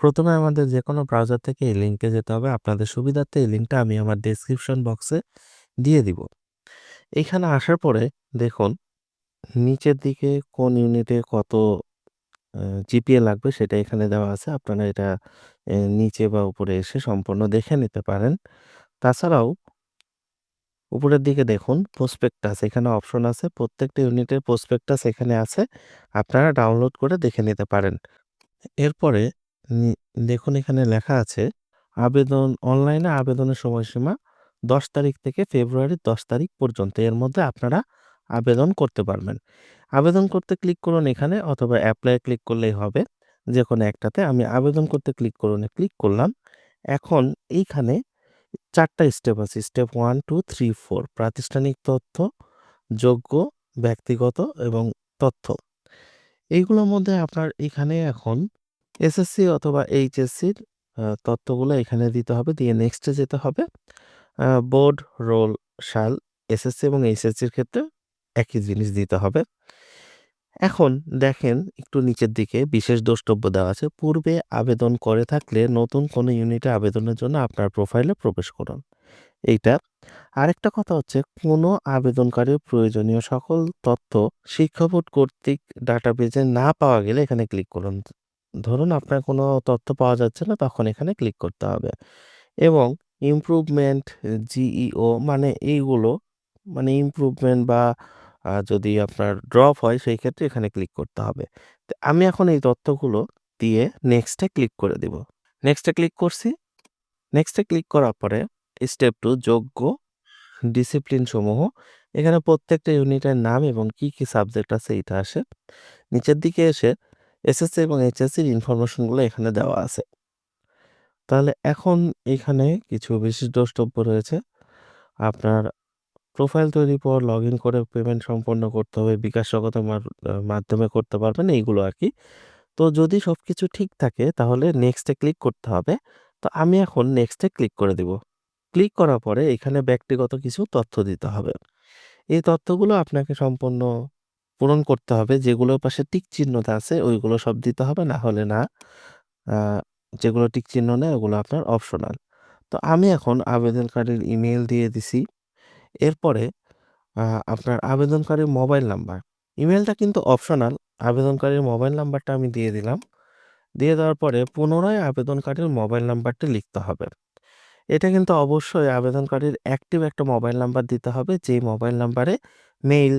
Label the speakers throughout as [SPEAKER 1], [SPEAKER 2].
[SPEAKER 1] প্রথমে আমাদের যে কোনো ব্রাউজার থেকে এই লিঙ্কে যেতে হবে। আপনাদের সুবিধার্থে এই লিঙ্কটা আমি আমার ডেসক্রিপশন বক্সে দিয়ে দিব। এইখানে আসার পরে দেখুন, নিচের দিকে কোন ইউনিটে কত জিপিএ লাগবে সেটা এখানে দেওয়া আছে। আপনারা এটা নিচে বা উপরে এসে সম্পূর্ণ দেখে নিতে পারেন। তাছাড়াও উপরের দিকে দেখুন প্রসপেক্টাস এখানে অপশন আছে। প্রত্যেকটা ইউনিটের প্রসপেক্টাস এখানে আছে। আপনারা ডাউনলোড করে দেখে নিতে পারেন। এরপরে নি দেখুন এখানে লেখা আছে আবেদন অনলাইনে আবেদনের সময়সীমা ১০ তারিখ থেকে ফেব্রুয়ারির ১০ তারিখ পর্যন্ত। এর মধ্যে আপনারা আবেদন করতে পারবেন। আবেদন করতে ক্লিক করুন এখানে অথবা অ্যাপ্লাই ক্লিক করলেই হবে। যে কোনো একটাতে আমি আবেদন করতে ক্লিক করুন ক্লিক করলাম। এখন এইখানে চারটা স্টেপ আছে। স্টেপ 1, 2, 3, 4 প্রাতিষ্ঠানিক তথ্য, যোগ্য, ব্যক্তিগত এবং তথ্য। এইগুলোর মধ্যে আপনার এখানে এখন এসএসসি অথবা এইচএসসির তথ্যগুলো এখানে দিতে হবে। দিয়ে নেক্সটে যেতে হবে। বোর্ড, রোল, সাল এসএসসি এবং এইচএসসির ক্ষেত্রে একই জিনিস দিতে হবে। এখন দেখেন একটু নিচের দিকে বিশেষ দ্রষ্টব্য দেওয়া আছে। পূর্বে আবেদন করে থাকলে নতুন কোনো ইউনিটে আবেদনের জন্য আপনার প্রোফাইলে প্রবেশ করুন। এইটা। আরেকটা কথা হচ্ছে কোনো আবেদনকারীর প্রয়োজনীয় সকল তথ্য শিক্ষা বোর্ড কর্তৃক ডাটাবেজে না পাওয়া গেলে এখানে ক্লিক করুন। ধরুন আপনার কোনো তথ্য পাওয়া যাচ্ছে না তখন এখানে ক্লিক করতে হবে। এবং ইমপ্রুভমেন্ট, জিইও মানে এইগুলো মানে ইমপ্রুভমেন্ট বা যদি আপনার ড্রপ হয় সেই ক্ষেত্রে এখানে ক্লিক করতে হবে। আমি এখন এই তথ্যগুলো দিয়ে নেক্সটে ক্লিক করে দিব। নেক্সটে ক্লিক করছি। নেক্সটে ক্লিক করার পরে স্টেপ টু যোগ্য ডিসিপ্লিন সমূহ। এখানে প্রত্যেকটা ইউনিটের নাম এবং কি, কি সাবজেক্ট আছে এইটা আসে। নিচের দিকে এসে এসএসসি এবং এইচএসসির ইনফরমেশনগুলো এখানে দেওয়া আছে। তাহলে এখন এখানে কিছু বিশেষ দ্রষ্টব্য রয়েছে। আপনার প্রোফাইল তৈরির পর লগইন করে পেমেন্ট সম্পন্ন করতে হবে। বিকাশ নগদের মাধ্যমে করতে পারবেন এইগুলো আর কি তো যদি সব কিছু ঠিক থাকে তাহলে নেক্সটে ক্লিক করতে হবে। তো আমি এখন নেক্সটে ক্লিক করে দিব। ক্লিক করার পরে এখানে ব্যক্তিগত কিছু তথ্য দিতে হবে। এই তথ্যগুলো আপনাকে সম্পূর্ণ পূরণ করতে হবে। যেগুলোর পাশে টিক চিহ্নটা আছে, ওইগুলো সব দিতে হবে না হলে না। যেগুলো টিক চিহ্ন নেই, ওগুলো আপনার অপশনাল। তো আমি এখন আবেদনকারীর ইমেল দিয়ে দিছি। এরপরে আপনার আবেদনকারীর মোবাইল নাম্বার। ইমেলটা কিন্তু অপশনাল। আবেদনকারীর মোবাইল নাম্বারটা আমি দিয়ে দিলাম। দিয়ে দেওয়ার পরে পুনরায় আবেদনকারীর মোবাইল নাম্বারটি লিখতে হবে। এটা কিন্তু অবশ্যই আবেদনকারীর অ্যাক্টিভ একটা মোবাইল নাম্বার দিতে হবে যেই মোবাইল নাম্বারে mail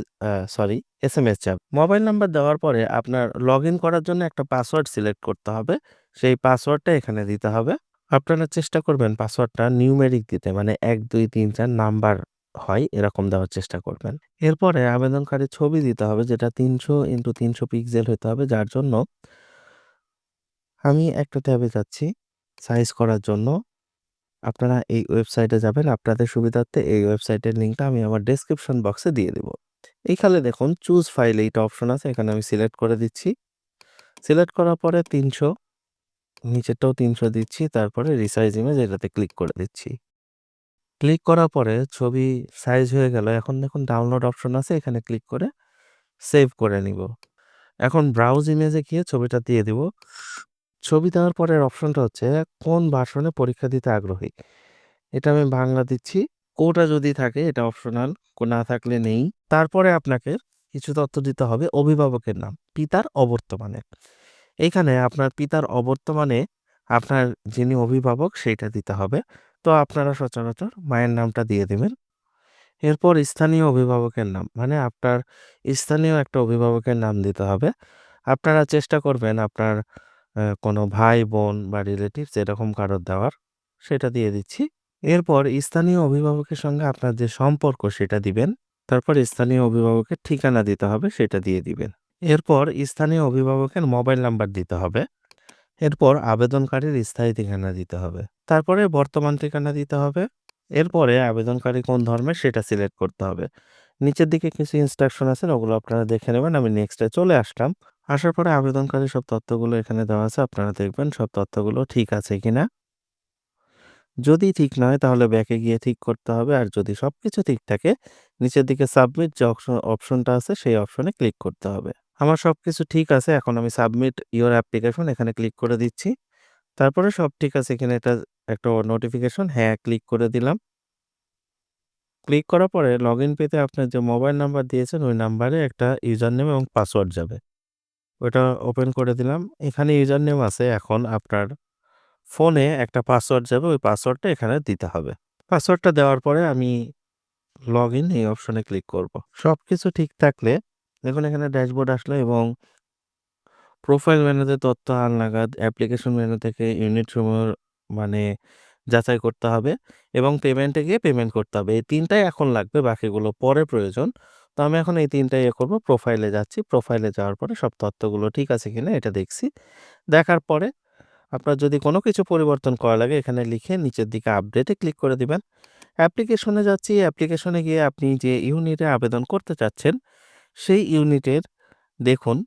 [SPEAKER 1] sorry S M S যাবে। মোবাইল নাম্বার দেওয়ার পরে আপনার লগইন করার জন্য একটা পাসওয়ার্ড সিলেক্ট করতে হবে। সেই পাসওয়ার্ডটা এখানে দিতে হবে। আপনারা চেষ্টা করবেন পাসওয়ার্ডটা নিউমেরিক দিতে মানে ১, ২, ৩, ৪ নাম্বার হয় এরকম দেওয়ার চেষ্টা করবেন। এরপরে আবেদনকারী ছবি দিতে হবে যেটা ৩০০ ইন্টু ৩০০ পিক্সেল হতে হবে যার জন্য আমি একটা ট্যাবে যাচ্ছি সাইজ করার জন্য। আপনারা এই ওয়েবসাইটে যাবেন। আপনাদের সুবিধার্থে এই ওয়েবসাইটের লিঙ্কটা আমি আমার ডেসক্রিপশন বক্সে দিয়ে দিব। এইখানে দেখুন চুজ ফাইল এইটা অপশন আছে, এখানে আমি সিলেক্ট করে দিচ্ছি। সিলেক্ট করার পরে ৩০০ নিচেরটাও ৩০০ দিচ্ছি। তারপরে রিসাইজ ইমেজ এটাতে ক্লিক করে দিচ্ছি। ক্লিক করার পরে ছবি সাইজ হয়ে গেল। এখন দেখুন ডাউনলোড অপশন আছে, এখানে ক্লিক করে সেভ করে নিব। এখন ব্রাউজ ইমেজে গিয়ে ছবিটা দিয়ে দিব। ছবি দেওয়ার পরের অপশনটা হচ্ছে কোন ভার্সনে পরীক্ষা দিতে আগ্রহী। এটা আমি বাংলা দিচ্ছি। কোটা যদি থাকে এটা অপশনাল, না থাকলে নেই। তারপরে আপনাকে কিছু তথ্য দিতে হবে অভিভাবকের নাম, পিতার অবর্তমানে। এইখানে আপনার পিতার অবর্তমানে আপনার যিনি অভিভাবক সেইটা দিতে হবে। তো আপনারা সচরাচর মায়ের নামটা দিয়ে দেবেন এরপর স্থানীয় অভিভাবকের নাম মানে আপনার স্থানীয় একটা অভিভাবকের নাম দিতে হবে। আপনারা চেষ্টা করবেন আপনার কোনো ভাই-বোন বা রিলেটিভস এরকম কারোর দেওয়ার। সেটা দিয়ে দিচ্ছি। এরপর স্থানীয় অভিভাবকের সঙ্গে আপনার যে সম্পর্ক, সেটা দিবেন। তারপর স্থানীয় অভিভাবকের ঠিকানা দিতে হবে, সেটা দিয়ে দিবেন। এরপর স্থানীয় অভিভাবকের মোবাইল নাম্বার দিতে হবে। এরপর আবেদনকারীর স্থায়ী ঠিকানা দিতে হবে। তারপরে বর্তমান ঠিকানা দিতে হবে। এরপরে আবেদনকারী কোন ধর্মের, সেটা সিলেক্ট করতে হবে। নিচের দিকে কিছু ইনস্ট্রাকশন আছে, ওগুলো আপনারা দেখে নেবেন। আমি নেক্সটে চলে আসলাম। আসার পরে আবেদনকারী সব তথ্যগুলো এখানে দেওয়া আছে। আপনারা দেখবেন সব তথ্যগুলো ঠিক আছে কিনা। যদি ঠিক না হয় তাহলে ব্যাকে গিয়ে ঠিক করতে হবে। আর যদি সব কিছু ঠিক থাকে, নিচের দিকে সাবমিট যে অপশন অপশনটা আছে, সেই অপশনে ক্লিক করতে হবে। আমার সব কিছু ঠিক আছে। এখন আমি সাবমিট ইওর অ্যাপ্লিকেশন এখানে ক্লিক করে দিচ্ছি। তারপরে সব ঠিক আছে এখানে এটা একটা নোটিফিকেশন হ্যাঁ ক্লিক করে দিলাম। ক্লিক করার পরে লগইন পেতে আপনার যে মোবাইল নাম্বার দিয়েছেন, ওই নাম্বারে একটা ইউজার নেম এবং পাসওয়ার্ড যাবে। ওটা ওপেন করে দিলাম। এখানে ইউজার নেম আছে এখন আপনার ফোনে একটা পাসওয়ার্ড যাবে ওই পাসওয়ার্ডটা এখানে দিতে হবে। পাসওয়ার্ডটা দেওয়ার পরে আমি লগ ইন এই অপশনে ক্লিক করব। সব কিছু ঠিক থাকলে দেখুন এখানে ড্যাশবোর্ড আসলো এবং প্রোফাইল মেনুতে তথ্য হালনাগাদ, অ্যাপ্লিকেশন মেনু থেকে ইউনিট সমূহ মানে যাচাই করতে হবে এবং পেমেন্টে গিয়ে পেমেন্ট করতে হবে। এই ৩ টাই এখন লাগবে বাকিগুলো পরে প্রয়োজন। আমি এখন এই ৩ টাই ইয়ে করব প্রোফাইলে যাচ্ছি। প্রোফাইলে যাওয়ার পরে সব তথ্যগুলো ঠিক আছে কিনা এটা দেখছি। দেখার পরে আপনার যদি কোনো কিছু পরিবর্তন করা লাগে, এখানে লিখে নিচের দিকে আপডেটে ক্লিক করে দিবেন। অ্যাপ্লিকেশনে যাচ্ছি। অ্যাপ্লিকেশনে গিয়ে আপনি যে ইউনিটে আবেদন করতে চাচ্ছেন, সেই ইউনিটের দেখুন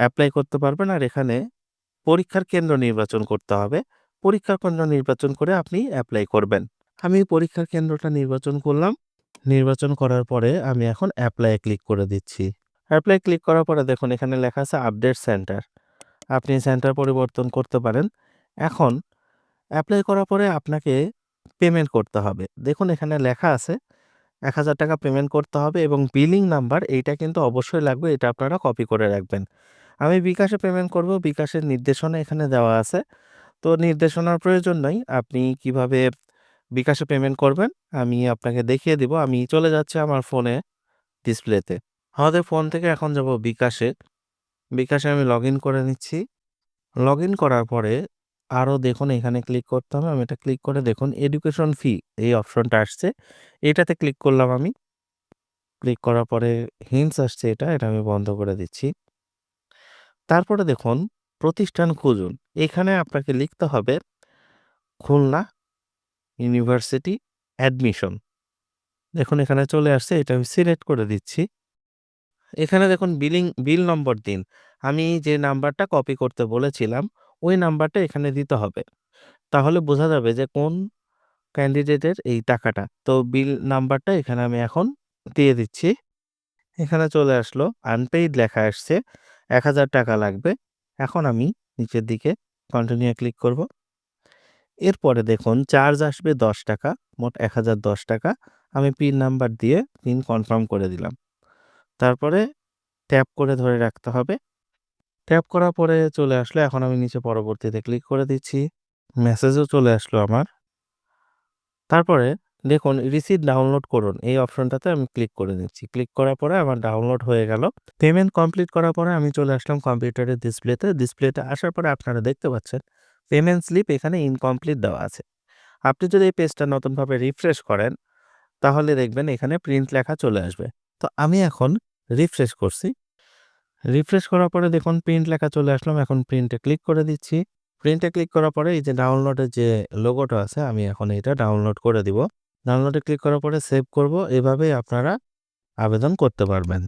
[SPEAKER 1] অ্যাপ্লাই করতে পারবেন আর এখানে পরীক্ষার কেন্দ্র নির্বাচন করতে হবে। পরীক্ষার কেন্দ্র নির্বাচন করে আপনি অ্যাপ্লাই করবেন। আমি পরীক্ষার কেন্দ্রটা নির্বাচন করলাম। নির্বাচন করার পরে আমি এখন এ ক্লিক করে দিচ্ছি। অ্যাপ্লাই ক্লিক করার পরে দেখুন এখানে লেখা আছে আপডেট সেন্টার। আপনি সেন্টার পরিবর্তন করতে পারেন। এখন অ্যাপ্লাই করার পরে আপনাকে পেমেন্ট করতে হবে। দেখুন এখানে লেখা আছে ৳১,০০০ পেমেন্ট করতে হবে এবং বিলিং নাম্বার এইটা কিন্তু অবশ্যই লাগবে। এটা আপনারা কপি করে রাখবেন। আমি বিকাশে পেমেন্ট করব। বিকাশের নির্দেশনা এখানে দেওয়া আছে। তো নির্দেশনার প্রয়োজন নাই। আপনি কীভাবে বিকাশে পেমেন্ট করবেন আমি আপনাকে দেখিয়ে দিব। আমি চলে যাচ্ছি আমার ফোনে ডিসপ্লেতে। আমাদের ফোন থেকে এখন যাব বিকাশে। বিকাশে আমি লগইন করে নিচ্ছি। লগইন করার পরে আরও দেখুন এখানে ক্লিক করতে হবে। আমি এটা ক্লিক করে দেখুন এডুকেশন ফি এই অপশনটা আসছে। এটাতে ক্লিক করলাম আমি। ক্লিক করার পরে হিন্টস আসছে এটা, এটা আমি বন্ধ করে দিচ্ছি। তারপরে দেখুন প্রতিষ্ঠান খুঁজুন। এখানে আপনাকে লিখতে হবে খুলনা ইউনিভার্সিটি অ্যাডমিশন। দেখুন এখানে চলে আসছে এটা আমি সিলেক্ট করে দিচ্ছি। এখানে দেখুন বিলিং বিল নম্বর দিন। আমি যে নাম্বারটা কপি করতে বলেছিলাম ওই নাম্বারটা এখানে দিতে হবে। তাহলে বোঝা যাবে যে কোন ক্যান্ডিডেটের এই টাকাটা। তো বিল নাম্বারটা এখানে আমি এখন দিয়ে দিচ্ছি। এখানে চলে আসলো আনপেইড লেখা আসছে। ৳১,০০০ লাগবে। এখন আমি নিচের দিকে কন্টিনিউ ক্লিক করব। এরপরে দেখুন চার্জ আসবে ৳১০ মোট ৳১,০১০ আমি পিন নাম্বার দিয়ে পিন কনফার্ম করে দিলাম। তারপরে ট্যাপ করে ধরে রাখতে হবে। ট্যাপ করার পরে চলে আসলো। এখন আমি নিচে পরবর্তীতে ক্লিক করে দিচ্ছি। মেসেজও চলে আসলো আমার। তারপরে দেখুন রিসিট ডাউনলোড করুন। এই অপশনটাতে আমি ক্লিক করে নিচ্ছি। ক্লিক করার পরে আমার ডাউনলোড হয়ে গেল। পেমেন্ট কমপ্লিট করার পরে আমি চলে আসলাম কম্পিউটারের ডিসপ্লেতে। ডিসপ্লেতে আসার পরে আপনারা দেখতে পাচ্ছেন পেমেন্ট স্লিপ এখানে ইনকমপ্লিট দেওয়া আছে। আপনি যদি এই পেজটা নতুনভাবে রিফ্রেশ করেন, তাহলে দেখবেন এখানে প্রিন্ট লেখা চলে আসবে। তো আমি এখন রিফ্রেশ করছি। রিফ্রেশ করার পরে দেখুন প্রিন্ট লেখা চলে আসলাম। এখন প্রিন্টে ক্লিক করে দিচ্ছি। প্রিন্টে ক্লিক করার পরে এই যে ডাউনলোডের যে লোগোটা আছে, আমি এখন এটা ডাউনলোড করে দিব। ডাউনলোডে ক্লিক করার পরে সেভ করব। এভাবেই আপনারা আবেদন করতে পারবেন।